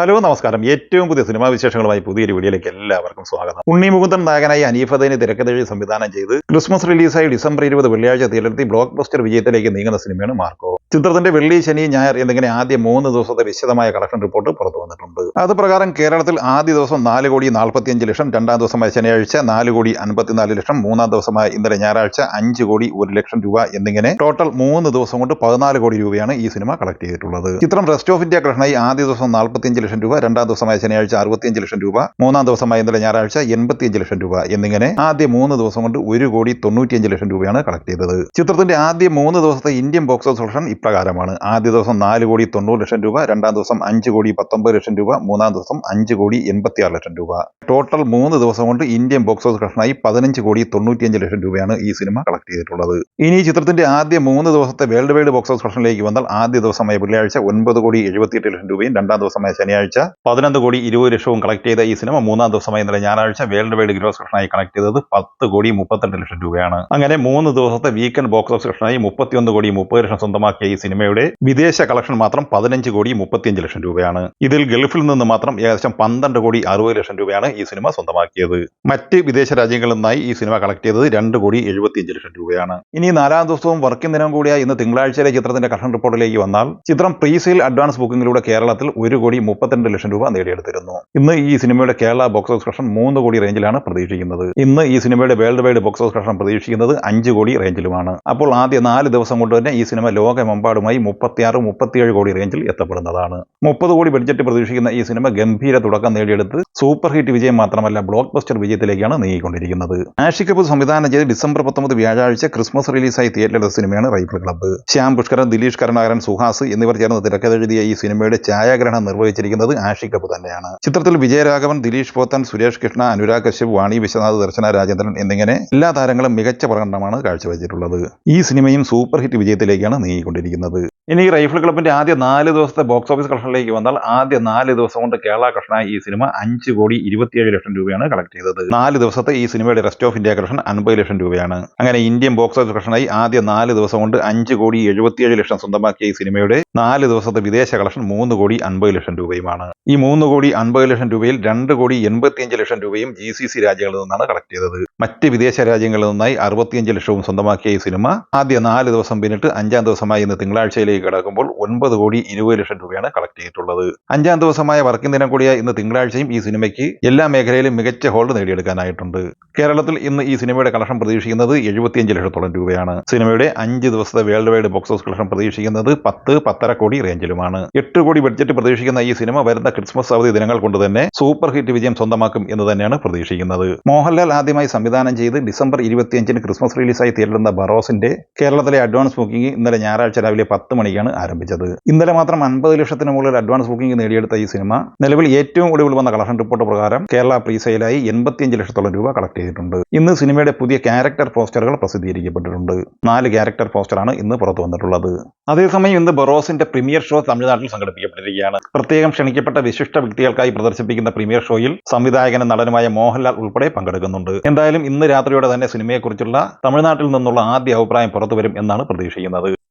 Hello നമസ്കാരം. ഏറ്റവും പുതിയ സിനിമാ വിശേഷങ്ങളുമായി പുതിയൊരു വീഡിയോയിലേക്ക് എല്ലാവർക്കും സ്വാഗതം. ഉണ്ണി മുകുന്ദൻ നായകനായി അനീഫദൈന് തിരക്കഥഴി സംവിധാനം ചെയ്ത് ക്രിസ്മസ് റിലീസായി ഡിസംബർ ഇരുപത് വെള്ളിയാഴ്ച തീരത്തി ബ്ലോക്ക് ബസ്റ്റർ വിജയത്തിലേക്ക് നീങ്ങുന്ന സിനിമയാണ് മാർക്കോ. ചിത്രത്തിന്റെ വെള്ളി ശനി ഞായർ എന്നിങ്ങനെ ആദ്യ മൂന്ന് ദിവസത്തെ വിശദമായ കളക്ഷൻ റിപ്പോർട്ട് പുറത്തു വന്നിട്ടുണ്ട്. അത് പ്രകാരം കേരളത്തിൽ ആദ്യ ദിവസം നാല് കോടി നാൽപ്പത്തിയഞ്ച് ലക്ഷം രണ്ടാം ദിവസമായ ശനിയാഴ്ച നാല് കോടി അൻപത്തിനാല് ലക്ഷം മൂന്നാം ദിവസമായ ഇന്നലെ ഞായറാഴ്ച അഞ്ച് കോടി ഒരു ലക്ഷം രൂപ എന്നിങ്ങനെ ടോട്ടൽ മൂന്ന് ദിവസം കൊണ്ട് പതിനാല് കോടി രൂപയാണ് ഈ സിനിമ കളക്ട് ചെയ്തിട്ടുള്ളത്. ചിത്രം റെസ്റ്റ് ഓഫ് ഇന്ത്യ കളക്ഷനായി ആദ്യ ദിവസം നാൽപ്പത്തിയഞ്ച് ലക്ഷം രൂപ രണ്ടാം ദിവസമായ ശനിയാഴ്ച അറുപത്തിയഞ്ച് ലക്ഷം രൂപ മൂന്നാം ദിവസമായ ഇന്നലെ ഞായറാഴ്ച എൺപത്തിയഞ്ച് ലക്ഷം രൂപ എന്നിങ്ങനെ ആദ്യ മൂന്ന് ദിവസം കൊണ്ട് ഒരു കോടി തൊണ്ണൂറ്റിയഞ്ച് ലക്ഷം രൂപയാണ് കളക്ട് ചെയ്തത്. ചിത്രത്തിന്റെ ആദ്യ മൂന്ന് ദിവസത്തെ ഇന്ത്യൻ ബോക്സ് ഓഫീസ് കളക്ഷൻ ഇപ്രകാരമാണ്. ആദ്യ ദിവസം നാല് കോടി തൊണ്ണൂറ് ലക്ഷം രൂപ രണ്ടാം ദിവസം അഞ്ച് കോടി പത്തൊമ്പത് ലക്ഷം രൂപ മൂന്നാം ദിവസം അഞ്ച് കോടി എൺപത്തിയാറ് ലക്ഷം രൂപ. ടോട്ടൽ മൂന്ന് ദിവസം കൊണ്ട് ഇന്ത്യൻ ബോക്സ് ഓഫീസ് കളക്ഷനായി പതിനഞ്ച് കോടി തൊണ്ണൂറ്റിയഞ്ച് ലക്ഷം രൂപയാണ് ഈ സിനിമ കളക്ട് ചെയ്തിട്ടുള്ളത്. ഇനി ചിത്രത്തിന്റെ ആദ്യ മൂന്ന് ദിവസത്തെ വേൾഡ് വൈഡ് ബോക്സ് ഓഫീസ് കളക്ഷനിലേക്ക് വന്നാൽ ആദ്യ ദിവസമായ വെള്ളിയാഴ്ച ഒൻപത് കോടി എഴുപത്തിയെട്ട് ലക്ഷം രൂപയും രണ്ടാം ദിവസമായ ശനിയാഴ്ച പതിനൊന്ന് കോടി ഇരുപത് ലക്ഷവും കളക്ട് ചെയ്ത ഈ സിനിമ മൂന്നാം ദിവസമായി ഇന്നലെ ഞായറാഴ്ച വേൾഡ് വൈഡ് ഗ്രോസ് കളക്ഷനായി കളക്ട് ചെയ്തത് പത്ത് കോടി മുപ്പത്തിരണ്ട് ലക്ഷം രൂപയാണ്. അങ്ങനെ മൂന്ന് ദിവസത്തെ വീക്കെൻഡ് ബോക്സ് ഓഫീസ് കളക്ഷനായി മുപ്പത്തിയൊന്ന് കോടി മുപ്പത് ലക്ഷം സ്വന്തമാക്കിയ ഈ സിനിമയുടെ വിദേശ കളക്ഷൻ മാത്രം പതിനഞ്ച് കോടി മുപ്പത്തിയഞ്ച് ലക്ഷം രൂപയാണ്. ഇതിൽ ഗൾഫിൽ നിന്ന് മാത്രം ഏകദേശം പന്ത്രണ്ട് കോടി അറുപത് ലക്ഷം രൂപയാണ് ഈ സിനിമ സ്വന്തമാക്കിയത്. മറ്റ് വിദേശ രാജ്യങ്ങളിൽ നിന്നായി ഈ സിനിമ കളക്ട് ചെയ്തത് രണ്ട് കോടി എഴുപത്തിയഞ്ച് ലക്ഷം രൂപയാണ്. ഇനി നാലാം ദിവസവും വർക്കിംഗ് ദിനം കൂടിയായി ഇന്ന് തിങ്കളാഴ്ചയിലെ ചിത്രത്തിന്റെ കളക്ഷൻ റിപ്പോർട്ടിലേക്ക് വന്നാൽ ചിത്രം പ്രീസെയിൽ അഡ്വാൻസ് ബുക്കിംഗിലൂടെ കേരളത്തിൽ ഒരു കോടി മുപ്പത്തിരണ്ട് ലക്ഷം രൂപ നേടിയെടുത്തിരുന്നു. ഇന്ന് ഈ സിനിമയുടെ കേരള ബോക്സ് ഓഫീസ് കളക്ഷൻ മൂന്ന് കോടി റേഞ്ചിലാണ് പ്രതീക്ഷിക്കുന്നത്. ഇന്ന് ഈ സിനിമയുടെ world wide box office collection പ്രതീക്ഷിക്കുന്നത് അഞ്ച് കോടി റേഞ്ചിലുമാണ്. അപ്പോൾ ആദ്യ നാല് ദിവസം കൊണ്ട് തന്നെ ഈ സിനിമ ലോകമെമ്പാടുമായി മുപ്പത്തിയാറ് മുപ്പത്തിയേഴ് കോടി റേഞ്ചിൽ എത്തപ്പെടുന്നതാണ്. മുപ്പത് കോടി ബഡ്ജറ്റ് പ്രതീക്ഷിക്കുന്ന ഈ സിനിമ ഗംഭീര തുടക്കം നേടിയെടുത്ത് സൂപ്പർ ഹിറ്റ് വിജയം മാത്രമല്ല ബ്ലോക്ക് ബസ്റ്റർ വിജയത്തിലേക്കാണ് നീങ്ങിക്കൊണ്ടിരിക്കുന്നത്. ആഷിക് കപൂർ സംവിധാനം ചെയ്ത് ഡിസംബർ പത്തൊമ്പത് വ്യാഴാഴ്ച ക്രിസ്മസ് റിലീസായി തിയേറ്ററിലെ സിനിമയാണ് റൈഫിൾ ക്ലബ്ബ് ശ്യാം പുഷ്കരൻ ദിലീഷ് കരുണാകരൻ സുഹാസ് എന്നിവർ ചേർന്ന് തിരക്കഥെഴുതിയ ഈ സിനിമയുടെ ഛായാഗ്രഹണം നിർവഹിച്ചിരിക്കുന്നത് ആഷിക് കപൂർ തന്നെയാണ്. ചിത്രത്തിൽ വിജയരാഘവൻ ദിലീഷ് പോത്തൻ സുരേഷ് കൃഷ്ണ അനുരാഗ് കശ്യപ് വാണി വിശ്വനാഥ് ദർശന രാജേന്ദ്രൻ എന്നിങ്ങനെ എല്ലാ താരങ്ങളും മികച്ച പ്രകടനമാണ് കാഴ്ചവെച്ചിട്ടുള്ളത്. ഈ സിനിമയും സൂപ്പർ ഹിറ്റ് വിജയത്തിലേക്കാണ് നീങ്ങിക്കൊണ്ടിരിക്കുന്നത്. നൽകിയിരിക്കുന്നത് ഇനി ഈ റൈഫിൾ ക്ലബിന്റെ ആദ്യ നാല് ദിവസത്തെ ബോക്സ് ഓഫീസ് കളക്ഷനിലേക്ക് വന്നാൽ ആദ്യ നാല് ദിവസം കൊണ്ട് കേരള കൃഷ്ണ ഈ സിനിമ അഞ്ച് കോടി ഇരുപത്തിയേഴ് ലക്ഷം രൂപയാണ് കളക്ട് ചെയ്തത്. നാല് ദിവസത്തെ ഈ സിനിമയുടെ റെസ്റ്റ് ഓഫ് ഇന്ത്യ കളക്ഷൻ അൻപത് ലക്ഷം രൂപയാണ്. അങ്ങനെ ഇന്ത്യൻ ബോക്സ് ഓഫീസ് കളക്ഷനായി ആദ്യ നാല് ദിവസം കൊണ്ട് അഞ്ച് കോടി എഴുപത്തിയേഴ് ലക്ഷം സ്വന്തമാക്കിയ ഈ സിനിമയുടെ നാല് ദിവസത്തെ വിദേശ കളക്ഷൻ മൂന്ന് കോടി അൻപത് ലക്ഷം രൂപയുമാണ്. ഈ മൂന്ന് കോടി അൻപത് ലക്ഷം രൂപയിൽ രണ്ട് കോടി എൺപത്തിയഞ്ച് ലക്ഷം രൂപയും ജി സി സി രാജ്യങ്ങളിൽ നിന്നാണ് കളക്ട് ചെയ്തത്. മറ്റ് വിദേശ രാജ്യങ്ങളിൽ നിന്നായി അറുപത്തിയഞ്ച് ലക്ഷവും സ്വന്തമാക്കിയ ഈ സിനിമ ആദ്യ നാല് ദിവസം പിന്നിട്ട് അഞ്ചാം ദിവസമായി ഇന്ന് തിങ്കളാഴ്ചയിലേക്ക് കടക്കുമ്പോൾ ഒൻപത് കോടി ഇരുപത് ലക്ഷം രൂപയാണ് കളക്ട് ചെയ്തിട്ടുള്ളത്. അഞ്ചാം ദിവസമായ വർക്കിംഗ് ദിനം കൂടിയ ഇന്ന് തിങ്കളാഴ്ചയും ഈ സിനിമയ്ക്ക് എല്ലാ മേഖലയിലും മികച്ച ഹോൾഡ് നേടിയെടുക്കാനായിട്ടുണ്ട്. കേരളത്തിൽ ഇന്ന് ഈ സിനിമയുടെ കളക്ഷൻ പ്രതീക്ഷിക്കുന്നത് എഴുപത്തിയഞ്ച് ലക്ഷത്തോളം രൂപയാണ്. സിനിമയുടെ അഞ്ച് ദിവസത്തെ world wide box office collection പ്രതീക്ഷിക്കുന്നത് പത്ത് പത്തര കോടി റേഞ്ചിലുമാണ്. എട്ട് കോടി ബഡ്ജറ്റ് പ്രതീക്ഷിക്കുന്ന ഈ സിനിമ വരുന്ന ക്രിസ്മസ് അവധി ദിനങ്ങൾ കൊണ്ട് തന്നെ സൂപ്പർ ഹിറ്റ് വിജയം സ്വന്തമാക്കും എന്ന് തന്നെയാണ് പ്രതീക്ഷിക്കുന്നത്. മോഹൻലാൽ ആദ്യമായി സംവിധാനം ചെയ്ത് ഡിസംബർ ഇരുപത്തിയഞ്ചിന് ക്രിസ്മസ് റിലീസായി തീരുന്ന ബറോസിന്റെ കേരളത്തിലെ അഡ്വാൻസ് ബുക്കിംഗ് ഇന്നലെ ഞായറാഴ്ച രാവിലെ പത്ത് മണിക്കാണ് ആരംഭിച്ചത്. ഇന്നലെ മാത്രം അൻപത് ലക്ഷത്തിന് മുകളിൽ അഡ്വാൻസ് ബുക്കിംഗ് നേടിയെടുത്ത ഈ സിനിമ നിലവിൽ ഏറ്റവും ഒടുവിൽ വന്ന കളക്ഷൻ റിപ്പോർട്ട് പ്രകാരം കേരള പ്രീസെയിലായി എൺപത്തിയഞ്ച് ലക്ഷത്തോളം രൂപ കളക്ട് ചെയ്തിട്ടുണ്ട്. ഇന്ന് സിനിമയുടെ പുതിയ ക്യാരക്ടർ പോസ്റ്ററുകൾ പ്രസിദ്ധീകരിക്കപ്പെട്ടിട്ടുണ്ട്. നാല് ക്യാരക്ടർ പോസ്റ്ററാണ് ഇന്ന് പുറത്തു വന്നിട്ടുള്ളത്. അതേസമയം ഇന്ന് ബറോസിന്റെ പ്രീമിയർ ഷോ തമിഴ്നാട്ടിൽ സംഘടിപ്പിക്കപ്പെട്ടിരിക്കുകയാണ്. പ്രത്യേകം ക്ഷണിക്കപ്പെട്ട വിശിഷ്ട വ്യക്തികൾക്കായി പ്രദർശിപ്പിക്കുന്ന പ്രീമിയർ ഷോയിൽ സംവിധായകനും നടനുമായ മോഹൻലാൽ ഉൾപ്പെടെ പങ്കെടുക്കുന്നുണ്ട്. എന്തായാലും ഇന്ന് രാത്രിയോടെ തന്നെ സിനിമയെക്കുറിച്ചുള്ള തമിഴ്നാട്ടിൽ നിന്നുള്ള ആദ്യ അഭിപ്രായം പുറത്തുവരും എന്നാണ് പ്രതീക്ഷിക്കുന്നത്.